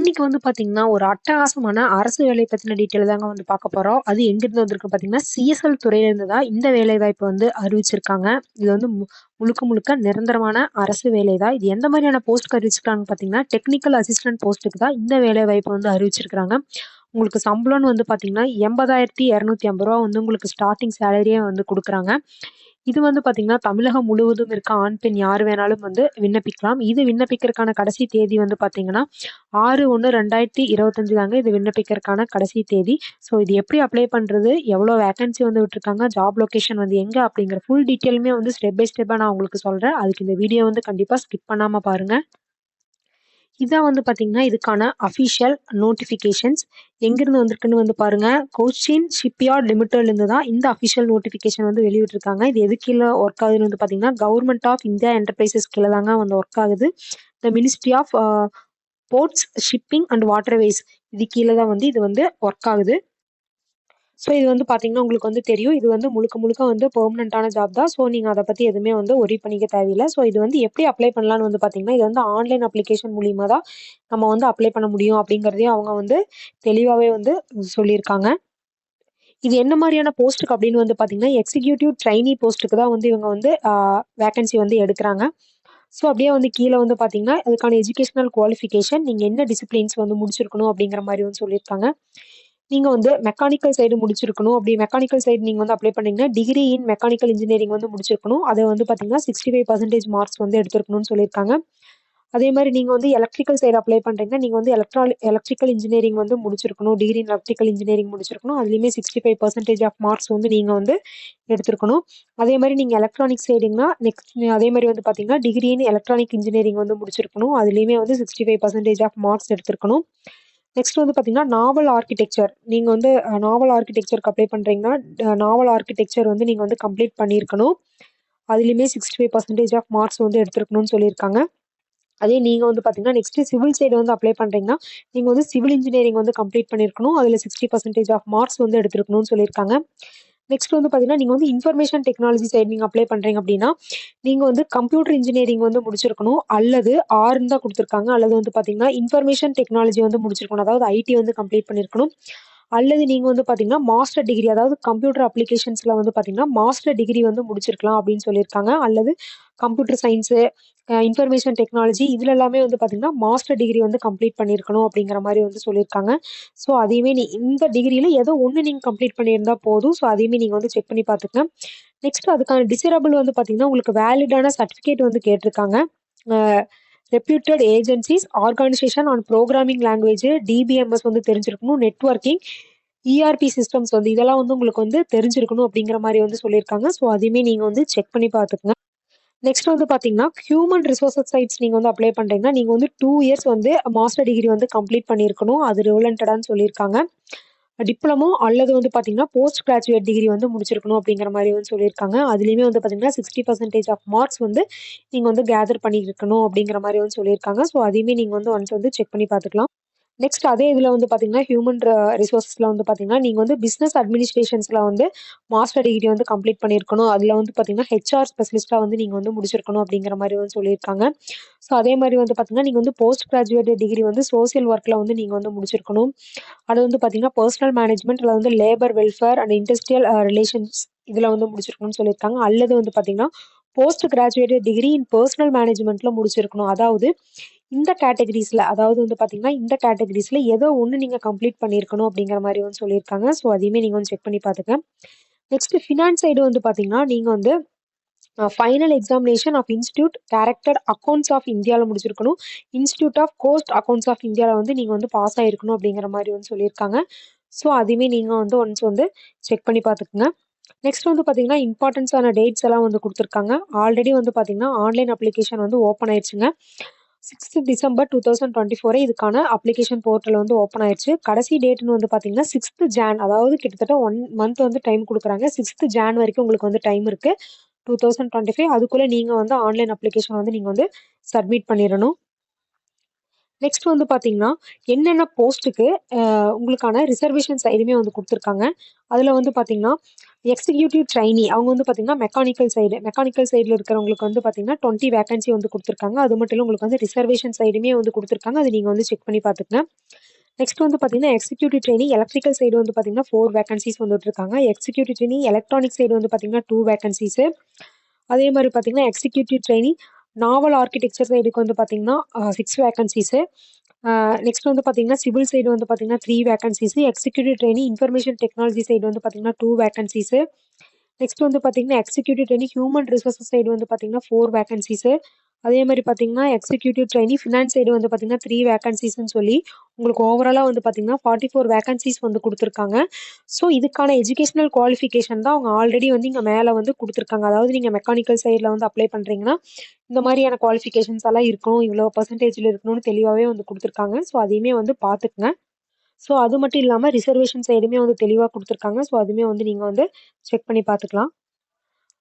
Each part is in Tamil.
இன்னைக்கு வந்து பாத்தீங்கன்னா ஒரு அட்டகாசமான அரசு வேலை பத்தின டீட்டெயில் தாங்க வந்து பார்க்க போறோம். அது எங்கிருந்து வந்திருக்கு பார்த்தீங்கன்னா, சிஎஸ்எல் துறையிலேருந்து தான் இந்த வேலைவாய்ப்பு வந்து அறிவிச்சிருக்காங்க. இது வந்து மு முழுக்க முழுக்க நிரந்தரமான அரசு வேலை தான். இது எந்த மாதிரியான போஸ்ட்க்கு அறிவிச்சிருக்காங்க பார்த்தீங்கன்னா, டெக்னிக்கல் அசிஸ்டன்ட் போஸ்ட்டுக்கு தான் இந்த வேலைவாய்ப்பு வந்து அறிவிச்சிருக்காங்க. உங்களுக்கு சம்பளம்னு வந்து பார்த்தீங்கன்னா, ரூ. 80,250 வந்து உங்களுக்கு ஸ்டார்டிங் சேலரியே வந்து கொடுக்குறாங்க இது வந்து பார்த்தீங்கன்னா, தமிழகம் முழுவதும் இருக்க ஆண், பெண் யார் வேணாலும் வந்து விண்ணப்பிக்கலாம். இது விண்ணப்பிக்கிறதுக்கான கடைசி தேதி வந்து பார்த்தீங்கன்னா, 6/1/2025 தாங்க இது விண்ணப்பிக்கிறதுக்கான கடைசி தேதி. ஸோ இது எப்படி அப்ளை பண்ணுறது எவ்வளோ வேக்கன்சி வந்து விட்டுருக்காங்க? ஜாப் லொகேஷன் வந்து எங்கே அப்படிங்கிற ஃபுல் டீட்டெயிலுமே வந்து ஸ்டெப் பை ஸ்டெப்பாக நான் உங்களுக்கு சொல்கிறேன் அதுக்கு இந்த வீடியோ வந்து கண்டிப்பாக ஸ்கிப் பண்ணாமல் பாருங்கள் இதான் வந்து பார்த்தீங்கன்னா, இதுக்கான அஃபிஷியல் நோட்டிஃபிகேஷன்ஸ் எங்கிருந்து வந்திருக்குன்னு வந்து பாருங்க. கோச்சின் ஷிப்யார்ட் லிமிடெட்லேருந்து தான் இந்த அஃபிஷியல் நோட்டிஃபிகேஷன் வந்து வெளியிட்டிருக்காங்க. இது எது கீழே ஒர்க் ஆகுதுன்னு வந்து பார்த்தீங்கன்னா, கவர்மெண்ட் ஆஃப் இந்தியா என்டர்பிரைசஸ் கீழே தாங்க வந்து ஒர்க் ஆகுது. The ministry of ports, shipping and waterways இது கீழே தான் வந்து இது வந்து ஒர்க் ஆகுது. ஸோ இது வந்து பார்த்தீங்கன்னா, உங்களுக்கு வந்து தெரியும். இது வந்து முழுக்க முழுக்க வந்து பெர்மனண்ட்டான ஜாப் தான். ஸோ நீங்கள் அதை பற்றி எதுவுமே வந்து ஒரி பண்ணிக்க தேவையில்லை ஸோ இது வந்து எப்படி அப்ளை பண்ணலான்னு வந்து பார்த்தீங்கன்னா, இது வந்து ஆன்லைன் அப்ளிகேஷன் மூலியமாக தான் நம்ம வந்து அப்ளை பண்ண முடியும் அப்படிங்கிறதையும் அவங்க வந்து தெளிவாகவே வந்து சொல்லியிருக்காங்க. இது என்ன மாதிரியான போஸ்ட்டுக்கு அப்படின்னு வந்து பார்த்தீங்கன்னா, எக்ஸிக்யூட்டிவ் ட்ரைனி போஸ்ட்டுக்கு தான் வந்து இவங்க வந்து வேக்கன்சி வந்து எடுக்கிறாங்க ஸோ அப்படியே வந்து கீழே வந்து பார்த்தீங்கன்னா, அதுக்கான எஜுகேஷனல் குவாலிஃபிகேஷன் நீங்கள் என்ன டிசிப்ளின்ஸ் வந்து முடிச்சிருக்கணும் அப்படிங்கிற மாதிரி வந்து சொல்லியிருக்காங்க. நீங்க வந்து மெக்கானிக்கல் சைடு முடிச்சிருக்கணும். அப்படி மெக்கானிக்கல் சைடு நீங்க வந்து அப்ளை பண்ணீங்கன்னா, டிகிரி இன் மெக்கானிக்கல் இன்ஜினியரிங் வந்து முடிச்சிருக்கணும். அதை வந்து பார்த்தீங்கன்னா, 65% மார்க்ஸ் வந்து எடுத்திருக்கணும்னு சொல்லியிருக்காங்க. அதே மாதிரி நீங்க வந்து எலக்ட்ரிக்கல் சைடு அப்ளை பண்றீங்கன்னா, நீங்க வந்து எலக்ட்ரால் எலக்ட்ரிக்கல் இன்ஜினியரிங் வந்து முடிச்சிருக்கணும். டிகிரி இன் எலக்ட்ரிக்கல் இன்ஜினியரிங் முடிச்சிருக்கணும். அதுலயுமே 65% ஆஃப் மார்க்ஸ் வந்து நீங்க வந்து எடுத்திருக்கணும். அதே மாதிரி நீங்க எலக்ட்ரானிக் சைடுங்கன்னா, நெக்ஸ்ட் அதே மாதிரி வந்து பார்த்தீங்கன்னா, டிகிரி இன் எலக்ட்ரானிக் இன்ஜினியரிங் வந்து முடிச்சிருக்கணும். அதுலயுமே வந்து 65% ஆஃப் மார்க்ஸ் எடுத்திருக்கணும். நெக்ஸ்ட் வந்து பார்த்தீங்கன்னா, நாவல் ஆர்க்கிடெக்சர் நீங்கள் வந்து நாவல் ஆர்கிடெக்சருக்கு அப்ளை பண்ணுறீங்கன்னா நாவல் ஆர்க்கிடெக்சர் வந்து நீங்கள் வந்து கம்ப்ளீட் பண்ணியிருக்கணும். அதுலேயுமே sixty five percentage of marks வந்து எடுத்துருக்கணும்னு சொல்லியிருக்காங்க. அதே நீங்கள் வந்து பார்த்தீங்கன்னா, நெக்ஸ்ட் சிவில் சைடு வந்து அப்ளை பண்ணுறீங்கன்னா நீங்கள் வந்து சிவில் இன்ஜினியரிங் வந்து கம்ப்ளீட் பண்ணியிருக்கணும். அதில் சிக்ஸ்டி பர்சன்டேஜ் ஆஃப் மார்க்ஸ் வந்து எடுத்துருக்கணும்னு சொல்லியிருக்காங்க. நெக்ஸ்ட் வந்து பார்த்தீங்கன்னா, நீங்க வந்து இன்ஃபர்மேஷன் டெக்னாலஜி சைடு நீங்கள் அப்ளை பண்ணுறீங்க அப்படின்னா, நீங்க வந்து கம்ப்யூட்டர் இன்ஜினியரிங் வந்து முடிச்சிருக்கணும். அல்லது ஆர்ன்னு தான் குடுத்துருக்காங்க. அல்லது வந்து பார்த்தீங்கன்னா, இன்ஃபர்மேஷன் டெக்னாலஜி வந்து முடிச்சிருக்கணும். அதாவது ஐடி வந்து கம்ப்ளீட் பண்ணியிருக்கணும். அல்லது நீங்க வந்து பார்த்தீங்கன்னா, மாஸ்டர் டிகிரி அதாவது கம்ப்யூட்டர் அப்ளிகேஷன்ஸ்ல வந்து பார்த்தீங்கன்னா, மாஸ்டர் டிகிரி வந்து முடிச்சிருக்கலாம் அப்படின்னு சொல்லியிருக்காங்க. அல்லது கம்ப்யூட்டர் சயின்ஸு, இன்ஃபர்மேஷன் டெக்னாலஜி இதுல எல்லாமே வந்து பார்த்தீங்கன்னா, மாஸ்டர் டிகிரி வந்து கம்ப்ளீட் பண்ணியிருக்கணும் அப்படிங்கிற மாதிரி வந்து சொல்லியிருக்காங்க. ஸோ அதையுமே நீ இந்த டிகிரியில் ஏதோ ஒன்று நீங்க கம்ப்ளீட் பண்ணியிருந்தா போதும். ஸோ அதையுமே நீங்க வந்து செக் பண்ணி பார்த்துக்கங்க. நெக்ஸ்ட் அதுக்கான டிசரபிள் வந்து பார்த்தீங்கன்னா, உங்களுக்கு வேலிடான சர்டிஃபிகேட் வந்து கேட்டிருக்காங்க. Reputed agencies, organisation on programming language, DBMS வந்து தெரிஞ்சிருக்கணும். நெட்வொர்க்கிங், இஆர்பி சிஸ்டம்ஸ் வந்து இதெல்லாம் வந்து உங்களுக்கு வந்து தெரிஞ்சிருக்கணும் அப்படிங்கிற மாதிரி வந்து சொல்லியிருக்காங்க. ஸோ அதையுமே நீங்கள் வந்து செக் பண்ணி பார்த்துக்கங்க. நெக்ஸ்ட் வந்து பார்த்தீங்கன்னா, ஹியூமன் ரிசோர்ஸஸ் சைட்ஸ் நீங்கள் வந்து அப்ளை பண்ணுறீங்கன்னா நீங்கள் வந்து டூ இயர்ஸ் வந்து மாஸ்டர் டிகிரி வந்து கம்ப்ளீட் பண்ணியிருக்கணும். அது ரிலவன்டடான்னு சொல்லியிருக்காங்க. டிப்ளமோ அல்லது வந்து பார்த்தீங்கன்னா, போஸ்ட் கிராஜுவேட் டிகிரி வந்து முடிச்சிருக்கணும் அப்படிங்கிற மாதிரி வந்து சொல்லியிருக்காங்க. அதுலேயுமே வந்து பார்த்தீங்கன்னா, 60% ஆஃப் மார்க்ஸ் வந்து நீங்கள் வந்து கேதர் பண்ணியிருக்கணும் அப்படிங்கிற மாதிரி வந்து சொல்லியிருக்காங்க. ஸோ அதையுமே நீங்கள் வந்து ஒன்ஸ் வந்து செக் பண்ணி பார்த்துக்கலாம். நெக்ஸ்ட் அதே இதில் வந்து பார்த்தீங்கன்னா, ஹியூமன் ரிசோர்ஸஸில் வந்து பார்த்தீங்கன்னா, நீங்கள் வந்து பிஸ்னஸ் அட்மினிஸ்ட்ரேஷன்ஸில் வந்து மாஸ்டர் டிகிரி வந்து கம்ப்ளீட் பண்ணியிருக்கணும். அதில் வந்து பார்த்தீங்கன்னா, ஹெச்ஆர் ஸ்பெஷலிஸ்ட்டாக வந்து நீங்கள் வந்து முடிச்சிருக்கணும் அப்படிங்கிற மாதிரி வந்து சொல்லியிருக்காங்க. ஸோ அதே மாதிரி வந்து பார்த்தீங்கன்னா, நீங்கள் வந்து போஸ்ட் கிராஜுவேட் டிகிரி வந்து சோசியல் ஒர்க்கில் வந்து நீங்கள் வந்து முடிச்சிருக்கணும். அது வந்து பார்த்தீங்கன்னா, பர்சனல் மேனேஜ்மெண்ட் இல்ல வந்து labour welfare and industrial relations இதில் வந்து முடிச்சிருக்கணும்னு சொல்லியிருக்காங்க. அல்லது வந்து பார்த்தீங்கன்னா, post graduate degree in personal மேனேஜ்மெண்ட்டில் முடிச்சிருக்கணும். அதாவது இந்த கேட்டகரிஸில் அதாவது வந்து பார்த்தீங்கன்னா, இந்த கேட்டகரிஸில் ஏதோ ஒன்று நீங்கள் கம்ப்ளீட் பண்ணியிருக்கணும் அப்படிங்கிற மாதிரி வந்து சொல்லியிருக்காங்க. ஸோ அதையுமே நீங்கள் வந்து செக் பண்ணி பார்த்துங்க நெக்ஸ்ட் ஃபினான்ஸ் சைடு வந்து பார்த்தீங்கன்னா, நீங்கள் வந்து final examination of institute director accounts of இந்தியாவில் முடிச்சிருக்கணும். Institute of cost accounts of இந்தியாவில் வந்து நீங்கள் வந்து பாஸ் ஆகிருக்கணும் அப்படிங்கிற மாதிரி வந்து சொல்லியிருக்காங்க. ஸோ அதையுமே நீங்கள் வந்து ஒன்ஸ் வந்து செக் பண்ணி பார்த்துக்குங்க நெக்ஸ்ட் வந்து பார்த்தீங்கன்னா, இம்பார்ட்டன்ஸான டேட்ஸ் எல்லாம் வந்து கொடுத்துருக்காங்க ஆல்ரெடி வந்து பார்த்தீங்கன்னா, ஆன்லைன் அப்ளிகேஷன் வந்து ஓப்பன் ஆயிடுச்சுங்க சிக்ஸ்த் டிசம்பர் 2024 இதுக்கான அப்ளிகேஷன் போர்ட்டல் வந்து ஓப்பன் ஆயிடுச்சு கடைசி டேட்னு வந்து பார்த்தீங்கன்னா, சிக்ஸ்த் ஜான் அதாவது கிட்டத்தட்ட ஒன் மந்த் வந்து டைம் கொடுக்குறாங்க. சிக்ஸ்த் ஜான் வரைக்கும் உங்களுக்கு வந்து டைம் இருக்கு. 2025 அதுக்குள்ள நீங்க வந்து ஆன்லைன் அப்ளிகேஷன் வந்து நீங்கள் வந்து சப்மிட் பண்ணிடணும். நெக்ஸ்ட் வந்து பார்த்தீங்கன்னா, என்னென்ன போஸ்ட்டுக்கு உங்களுக்கான ரிசர்வேஷன் சைடுமே வந்து கொடுத்துருக்காங்க. அதில் வந்து பார்த்தீங்கன்னா, எக்ஸிக்யூட்டிவ் ட்ரைனி அவங்க வந்து பார்த்தீங்கன்னா மெக்கானிக்கல் சைடு மெக்கானிக்கல் சைடில் இருக்கிறவங்களுக்கு வந்து பார்த்தீங்கன்னா டுவெண்ட்டி வேகன்சி வந்து கொடுத்துருக்காங்க. அது மட்டும் இல்லை உங்களுக்கு வந்து ரிசர்வேஷன் சைடுமே வந்து கொடுத்துருக்காங்க. அது நீங்கள் வந்து செக் பண்ணி பார்த்துக்கங்க நெக்ஸ்ட் வந்து பார்த்தீங்கன்னா எக்ஸிக்யூட்டிவ் ட்ரைனி எலக்ட்ரிக்கல் சைடு வந்து பார்த்தீங்கன்னா ஃபோர் வேகன்சிஸ் வந்துட்டு இருக்காங்க எக்ஸிக்யூட்டிவ் ட்ரைனி எலக்ட்ரானிக் சைடு வந்து பார்த்தீங்கன்னா டூ வேகன்சிஸு அதே மாதிரி பார்த்தீங்கன்னா எக்ஸிக்யூட்டிவ் ட்ரெயினி நாவல் ஆர்கிடெக்சர் சைடுக்கு வந்து பார்த்தீங்கன்னா சிக்ஸ் வேகன்சிஸு நெக்ஸ்ட் வந்து பார்த்தீங்கன்னா சிவில் சைடு வந்து பார்த்தீங்கன்னா three vacancies executive training information technology side வந்து பார்த்தீங்கன்னா டூ வேகன்சிஸு நெக்ஸ்ட் வந்து பார்த்தீங்கன்னா executive trainee human resources side வந்து பார்த்தீங்கன்னா ஃபோர் வேகன்சிஸு அதே மாதிரி பார்த்தீங்கன்னா எக்ஸிக்யூட்டிவ் ட்ரெயினி ஃபினான்ஸ் சைடு வந்து பார்த்தீங்கன்னா த்ரீ வேகன்சிஸ்ன்னு சொல்லி உங்களுக்கு ஓவராலாக வந்து பார்த்தீங்கன்னா ஃபார்ட்டி ஃபோர் வேகன்சிஸ் வந்து கொடுத்துருக்காங்க. ஸோ இதுக்கான எஜுகேஷனல் குவாலிஃபிகேஷன் தான் அவங்க ஆல்ரெடி வந்து இங்கே மேலே வந்து கொடுத்துருக்காங்க. அதாவது நீங்கள் மெக்கானிக்கல் சைடில் வந்து அப்ளை பண்ணுறீங்கன்னா இந்த மாதிரியான குவாலிஃபிகேஷன்ஸ் எல்லாம் இருக்கணும் இவ்வளோ பர்சன்டேஜில் இருக்கணும்னு தெளிவாகவே வந்து கொடுத்துருக்காங்க. ஸோ அதையுமே வந்து பார்த்துக்குங்க ஸோ அது மட்டும் இல்லாமல் ரிசர்வேஷன் சைடுமே வந்து தெளிவாக கொடுத்துருக்காங்க. ஸோ அதுவுமே வந்து நீங்கள் வந்து செக் பண்ணி பார்த்துக்கலாம்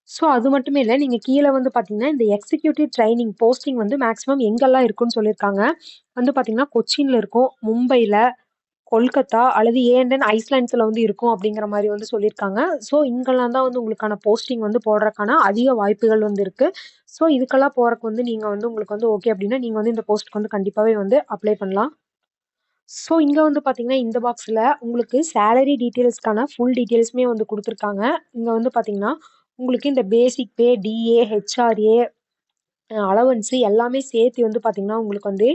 ஸோ அது மட்டுமே இல்லை நீங்கள் கீழே வந்து பார்த்தீங்கன்னா இந்த எக்ஸிக்யூட்டிவ் ட்ரைனிங் போஸ்டிங் வந்து மேக்ஸிமம் எங்கெல்லாம் இருக்குன்னு சொல்லியிருக்காங்க. வந்து பார்த்தீங்கன்னா கொச்சினில் இருக்கும் மும்பையில் கொல்கத்தா அல்லது ஏண்டன் ஐஸ்லாண்ட்ஸில் வந்து இருக்கும் அப்படிங்கிற மாதிரி வந்து சொல்லியிருக்காங்க. ஸோ இங்கெல்லாம் தான் வந்து உங்களுக்கான போஸ்டிங் வந்து போடுறதுக்கான அதிக வாய்ப்புகள் வந்து இருக்குது ஸோ இதுக்கெல்லாம் போகிறக்கு வந்து நீங்கள் வந்து உங்களுக்கு வந்து ஓகே அப்படின்னா நீங்கள் வந்து இந்த போஸ்ட்டுக்கு வந்து கண்டிப்பாகவே வந்து அப்ளை பண்ணலாம். ஸோ இங்கே வந்து பார்த்தீங்கன்னா இந்த பாக்ஸில் உங்களுக்கு சேலரி டீட்டெயில்ஸ்க்கான ஃபுல் டீட்டெயில்ஸுமே வந்து கொடுத்துருக்காங்க. இங்கே வந்து பார்த்தீங்கன்னா உங்களுக்கு இந்த basic pay DA HRA allowance எல்லாமே சேர்த்து வந்து பார்த்தீங்கன்னா உங்களுக்கு வந்து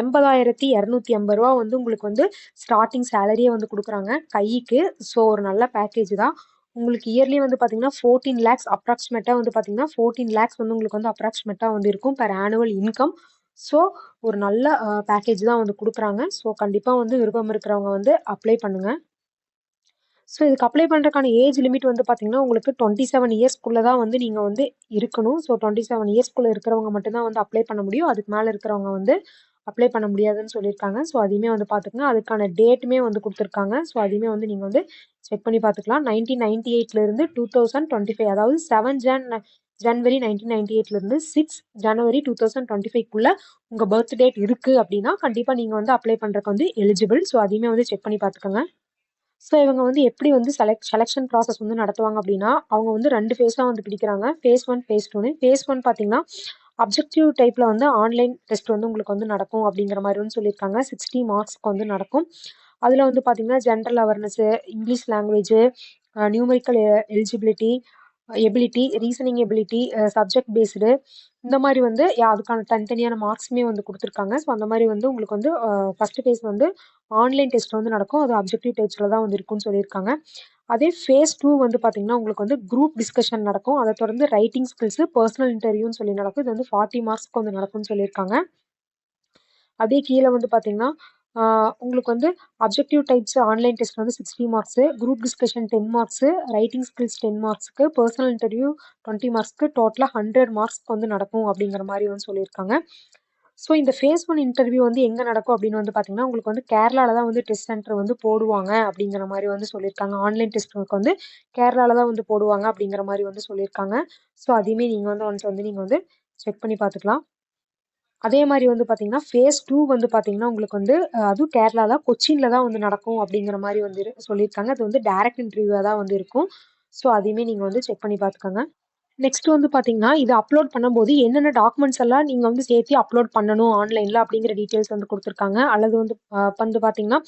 எண்பதாயிரத்தி இரநூத்தி எண்பது ரூபா வந்து உங்களுக்கு வந்து ஸ்டார்டிங் சேலரியே வந்து கொடுக்குறாங்க. கைக்கு. ஸோ ஒரு நல்ல பேக்கேஜ் தான். உங்களுக்கு இயர்லி வந்து பார்த்தீங்கன்னா ஃபோர்டீன் லேக்ஸ் அப்ராக்சிமேட்டாக வந்து பார்த்தீங்கன்னா ஃபோர்டீன் லேக்ஸ் வந்து உங்களுக்கு வந்து அப்ராக்சிமேட்டாக வந்து இருக்கும் பெர் ஆனுவல் இன்கம் ஸோ ஒரு நல்ல பேக்கேஜ் தான் வந்து கொடுக்குறாங்க. ஸோ கண்டிப்பாக வந்து விருப்பம் இருக்கிறவங்க வந்து அப்ளை பண்ணுங்கள் ஸோ இதுக்கு அப்ளை பண்ணுறதுக்கான ஏஜ் லிமிட் வந்து பார்த்தீங்கன்னா உங்களுக்கு டுவெண்ட்டி செவன் இயர்ஸ்க்குள்ளே தான் வந்து நீங்கள் வந்து இருக்கணும். ஸோ டுவெண்ட்டி செவன் இயர்ஸ்க்குள்ளே இருக்கிறவங்க மட்டும்தான் வந்து அப்ளை பண்ண முடியும். அதுக்கு மேலே இருக்கிறவங்க வந்து அப்ளை பண்ண முடியாதுன்னு சொல்லியிருக்காங்க. ஸோ அதையுமே வந்து பார்த்துக்கங்க அதுக்கான டேட்டுமே வந்து கொடுத்துருக்காங்க. ஸோ அதையுமே வந்து நீங்கள் வந்து செக் பண்ணி பார்த்துக்கலாம் நைன்டீன் நைன்டி எயிட்லேருந்து டூ தௌசண்ட் டுவெண்ட்டி ஃபைவ் அதாவது seven Jan January nineteen ninety எயிட்லேருந்து six January two thousand twenty ஃபைவ்க்குள்ளே உங்கள் பர்த் டேட் இருக்குது அப்படின்னா கண்டிப்பாக நீங்கள் வந்து அப்ளை பண்ணுறதுக்கு வந்து எலிஜிபிள் ஸோ அதையுமே வந்து செக் பண்ணி பார்த்துக்கோங்க ஸோ இவங்க வந்து எப்படி வந்து செலக்ட் செலெக்ஷன் ப்ராசஸ் வந்து நடத்துவாங்க அப்படின்னா அவங்க வந்து ரெண்டு ஃபேஸாக வந்து பிடிக்கிறாங்க. ஃபேஸ் ஒன் ஃபேஸ் டூன்னு ஃபேஸ் ஒன் பார்த்தீங்கன்னா அப்ஜெக்டிவ் டைப்பில் வந்து ஆன்லைன் டெஸ்ட் வந்து உங்களுக்கு வந்து நடக்கும் அப்படிங்கிற மாதிரி வந்து சொல்லியிருக்காங்க. சிக்ஸ்டி மார்க்ஸ்க்கு வந்து நடக்கும். அதில் வந்து பார்த்தீங்கன்னா general awareness English language numerical eligibility ability reasoning ability subject based இந்த மாதிரி வந்து அதுக்கான தனித்தனியான மார்க்ஸுமே வந்து கொடுத்துருக்காங்க. ஸோ அந்த மாதிரி வந்து உங்களுக்கு வந்து ஃபஸ்ட்டு ஃபேஸ் வந்து ஆன்லைன் டெஸ்ட் வந்து நடக்கும். அது அப்ஜெக்டிவ் டைப்ஸில் தான் வந்து இருக்கும்னு சொல்லியிருக்காங்க. அதே ஃபேஸ் டூ வந்து பார்த்தீங்கன்னா உங்களுக்கு வந்து குரூப் டிஸ்கஷன் நடக்கும். அதை தொடர்ந்து ரைட்டிங் ஸ்கில்ஸு பர்சனல் இன்டர்வியூன்னு சொல்லி நடக்கும். இது வந்து ஃபார்ட்டி மார்க்ஸ்க்கு வந்து நடக்கும்னு சொல்லியிருக்காங்க. அதே கீழே வந்து பார்த்தீங்கன்னா உங்களுக்கு வந்து அப்ஜெக்டிவ் டைப்ஸ் ஆன்லைன் டெஸ்ட் வந்து sixty marks group discussion ten marks writing skills ten மார்க்ஸுக்கு personal interview twenty மார்க்ஸ்க்கு டோட்டலாக ஹண்ட்ரட் மார்க்ஸ்க்கு வந்து நடக்கும் அப்படிங்கிற மாதிரி வந்து சொல்லியிருக்காங்க. ஸோ இந்த ஃபேஸ் ஒன் இன்டர்வியூ வந்து எங்கே நடக்கும் அப்படின்னு வந்து பார்த்தீங்கன்னா உங்களுக்கு வந்து கேரளாவில் தான் வந்து டெஸ்ட் சென்டர் வந்து போடுவாங்க அப்படிங்கிற மாதிரி வந்து சொல்லியிருக்காங்க. ஆன்லைன் டெஸ்ட்டுக்கு வந்து கேரளாவில் தான் வந்து போடுவாங்க அப்படிங்கிற மாதிரி வந்து சொல்லியிருக்காங்க. ஸோ அதையுமே நீங்கள் வந்து ஒன்ஸ் வந்து நீங்கள் வந்து செக் பண்ணி பார்த்துக்கலாம். அதே மாதிரி வந்து பார்த்தீங்கன்னா ஃபேஸ் டூ வந்து பார்த்தீங்கன்னா உங்களுக்கு வந்து அதுவும் கேரளா தான் கொச்சினில் தான் வந்து நடக்கும் அப்படிங்கிற மாதிரி வந்து சொல்லியிருக்காங்க. அது வந்து டேரக்ட் இன்டர்வியூவாக தான் வந்து இருக்கும். ஸோ அதையுமே நீங்கள் வந்து செக் பண்ணி பார்த்துக்கோங்க. நெக்ஸ்ட் வந்து பார்த்தீங்கன்னா இது அப்லோட் பண்ணும்போது என்னென்ன டாக்குமெண்ட்ஸ் எல்லாம் நீங்கள் வந்து சேர்த்து அப்லோட் பண்ணணும் ஆன்லைனில் அப்படிங்கிற டீட்டெயில்ஸ் வந்து கொடுத்துருக்காங்க. அல்லது வந்து வந்து பார்த்தீங்கன்னா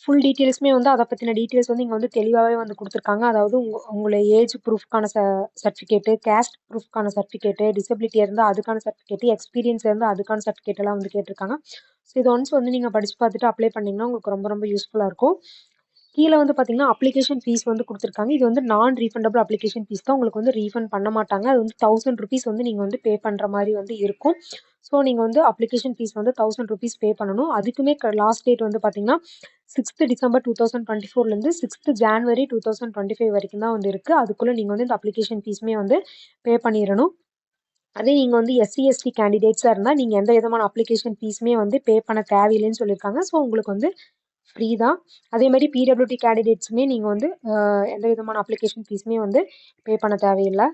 ஃபுல் டீட்டெயில்ஸுமே வந்து அதை பற்றின டீட்டெயில்ஸ் வந்து இங்கே வந்து தெளிவாகவே வந்து கொடுத்துருக்காங்க. அதாவது உங்க உங்களை ஏஜ் ப்ரூஃப்க்கான ச சர்டிஃபிகேட்டு கேஸ்ட் ப்ரூஃப்க்கான சர்டிஃபிகேட்டு டிசபிலிட்டி இருந்தால் அதுக்கான சர்டிஃபிகேட்டு எக்ஸ்பீரியன்ஸ் இருந்தால் அதுக்கான சர்டிஃபிகேட் எல்லாம் வந்து கேட்டிருக்காங்க. ஸோ இது ஒன்ஸ் வந்து நீங்கள் படித்து பார்த்துட்டு அப்ளை பண்ணிங்கன்னா உங்களுக்கு ரொம்ப ரொம்ப யூஸ்ஃபுல்லாக இருக்கும். கீழே வந்து பார்த்தீங்கன்னா அப்ளிகேஷன் ஃபீஸ் வந்து கொடுத்துருக்காங்க. இது வந்து நான் ரீஃபண்டபிள் அப்ளிகேஷன் ஃபீஸ் தான். உங்களுக்கு வந்து ரீஃபண்ட் பண்ண மாட்டாங்க. அது வந்து தௌசண்ட் ருபீஸ் வந்து நீங்கள் வந்து பே பண்ணுற மாதிரி வந்து இருக்கும். ஸோ நீங்கள் வந்து அப்ளிகேஷன் ஃபீஸ் வந்து தௌசண்ட் ருபீஸ் பே பண்ணணும். அதுக்குமே லாஸ்ட் டேட் வந்து பார்த்தீங்கன்னா sixth December two thousand twenty ஃபோர்லேருந்து sixth January two thousand twenty five வரைக்கும் தான் வந்து இருக்குது அதுக்குள்ளே நீங்கள் வந்து இந்த அப்ளிகேஷன் ஃபீஸுமே வந்து பே பண்ணிடணும் அதே நீங்கள் வந்து எஸ்சி எஸ்டி கேண்டிடேட்ஸாக இருந்தால் நீங்கள் எந்த விதமான அப்ளிகேஷன் ஃபீஸுமே வந்து பே பண்ண தேவையில்லைன்னு சொல்லியிருக்காங்க ஸோ உங்களுக்கு வந்து ஃப்ரீ தான். அதே மாதிரி பிடபிள்யூடி கேண்டிடேட்ஸுமே நீங்கள் வந்து எந்த விதமான அப்ளிகேஷன் ஃபீஸுமே வந்து பே பண்ண தேவையில்லை.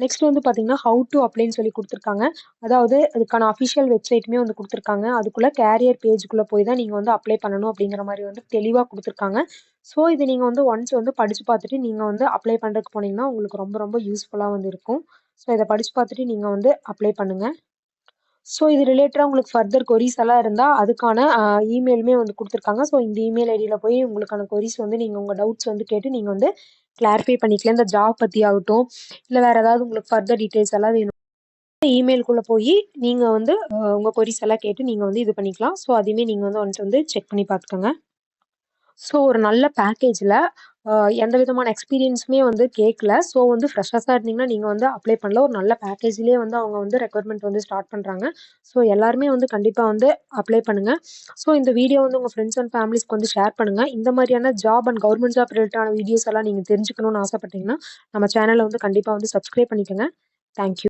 நெக்ஸ்ட் வந்து பார்த்தீங்கன்னா ஹவு டு அப்ளைன்னு சொல்லி கொடுத்துருக்காங்க. அதாவது அதுக்கான அஃபிஷியல் வெப்சைட்டுமே வந்து கொடுத்துருக்காங்க. அதுக்குள்ளே கேரியர் பேஜுக்குள்ளே போய் தான் நீங்கள் வந்து அப்ளை பண்ணணும் அப்படிங்கிற மாதிரி வந்து தெளிவாக கொடுத்துருக்காங்க. ஸோ இது நீங்கள் வந்து ஒன்ஸ் வந்து படித்து பார்த்துட்டு நீங்கள் வந்து அப்ளை பண்ணுறதுக்கு போனீங்கன்னா உங்களுக்கு ரொம்ப ரொம்ப யூஸ்ஃபுல்லாக வந்து இருக்கும். ஸோ இதை படித்து பார்த்துட்டு நீங்கள் வந்து அப்ளை பண்ணுங்கள் ஸோ இது ரிலேட்டடாக உங்களுக்கு ஃபர்தர் கொரிஸ் எல்லாம் இருந்தால் அதுக்கான இமெயிலுமே வந்து கொடுத்துருக்காங்க. ஸோ இந்த இமெயில் ஐடியில் போய் உங்களுக்கான கொரிஸ் வந்து நீங்கள் உங்கள் டவுட்ஸ் வந்து கேட்டு நீங்கள் வந்து கிளாரிஃபை பண்ணிக்கலாம். இந்த ஜாப் பற்றி ஆகட்டும் இல்லை வேறு ஏதாவது உங்களுக்கு ஃபர்தர் டீட்டெயில்ஸ் எல்லாம் வேணும். இமெயிலுக்குள்ளே போய் நீங்கள் வந்து உங்கள் கொரிஸ் எல்லாம் கேட்டு நீங்கள் வந்து இது பண்ணிக்கலாம். ஸோ அதையுமே நீங்கள் வந்து ஒன்ஸ் வந்து செக் பண்ணி பார்த்துக்கோங்க. ஸோ ஒரு நல்ல பேக்கேஜில் எந்த விதமான எக்ஸ்பீரியன்ஸுமே வந்து கேட்கல ஸோ வந்து ஃப்ரெஷ்ஷாக இருந்தீங்கன்னா நீங்கள் வந்து அப்ளை பண்ணல. ஒரு நல்ல பேக்கேஜ்லேயே வந்து அவங்க வந்து ரெக்யர்மெண்ட் வந்து ஸ்டார்ட் பண்ணுறாங்க ஸோ எல்லாருமே வந்து கண்டிப்பாக வந்து அப்ளை பண்ணுங்கள் ஸோ இந்த வீடியோ வந்து உங்கள் ஃப்ரெண்ட்ஸ் அண்ட் ஃபேமிலிஸ்க்கு வந்து ஷேர் பண்ணுங்கள் இந்த மாதிரியான ஜாப் அண்ட் கவர்மெண்ட் ஜாப் ரிலேட்டடான வீடியோஸ் எல்லாம் நீங்கள் தெரிஞ்சுக்கணும்னு ஆசைப்பட்டீங்கன்னா நம்ம சேனலை வந்து கண்டிப்பாக வந்து சப்ஸ்கிரைப் பண்ணிக்கோங்க. தேங்க்யூ